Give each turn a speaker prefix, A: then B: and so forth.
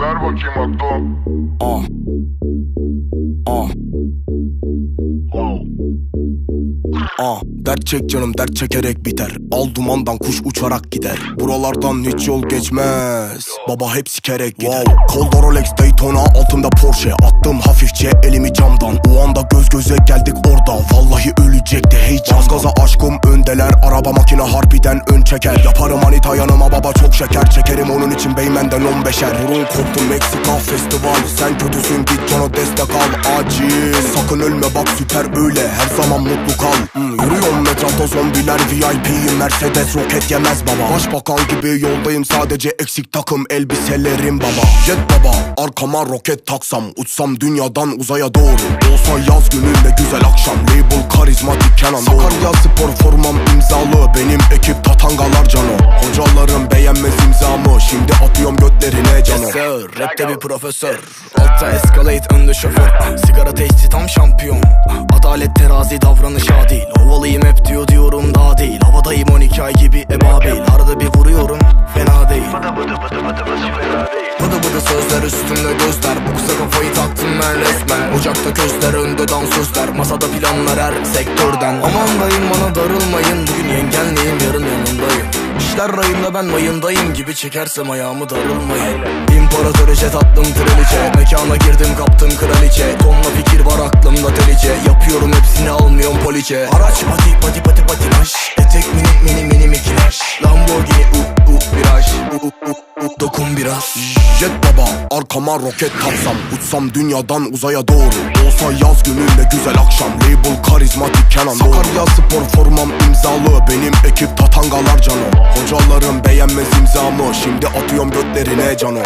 A: Ver bakayım Akdo.
B: Ah. Ah. Ah, dert çek canım dert çekerek biter Al dumandan kuş uçarak gider Buralardan hiç yol geçmez Baba hep sikerek gider wow. Kolda Rolex Daytona altımda Porsche Attım hafifçe elimi camdan O anda göz göze geldik orada Vallahi ölecekti heyecan Az gaza aşkım öndeler. Araba makine harbiden ön çeker. Yaparım manita yanıma baba çok şeker. Çekerim onun için beymenden 15'er Burun koptu Meksika festival Sen kötüsün git cana destek al Acil. Sakın ölme bak süper öyle. Her zaman mutlu kal. Hmm, Yürüyorum etrafta zombiler VIP Mercedes roket yemez baba. Başbakan gibi yoldayım sadece eksik takım elbiselerim baba. Jet baba arkama roket taksam Uçsam dünyadan uzaya doğru. Olsa yaz gününde güzel akşam Label karizmatik Kenan Sakarya spor formam imzalı Benim ekip tatangalar cano Hocalarım beğenmez imzamı Şimdi atıyorum götlerine canı.
C: Yes sir, rapte bir profesör. Altta escalate önde şoför. Sigara teşhisi tam şampiyon. Adalet terazi davranış adil Havadayım 12 ay gibi ebabil Arada bir vuruyorum fena değil. Bıdı bıdı sözler üstümde gözler. Bu kısa kafayı taktım ben resmen. Ocakta közler önde dansözler. Masada planlar her sektörden. Aman dayım bana darılmayın. Bugün yengenleyim yarın yanındayım. İşler rayında ben mayındayım gibi çekersem ayağımı darılmayın. İmparator jet attım kraliçe. Mekana girdim kaptım kraliçe. Tonla fikir var aklımda delice. Yapıyorum hepsini almıyorum poliçe. Araç pati pati dokun biraz.
B: Jet baba arkama roket taksam Uçsam dünyadan uzaya doğru. Olsa yaz gününde güzel akşam. Label karizmatik Kenan Sakarya spor formam imzalı Benim ekip tatangalar cano Hocalarım beğenmez imzamı Şimdi atıyorum götlerine cano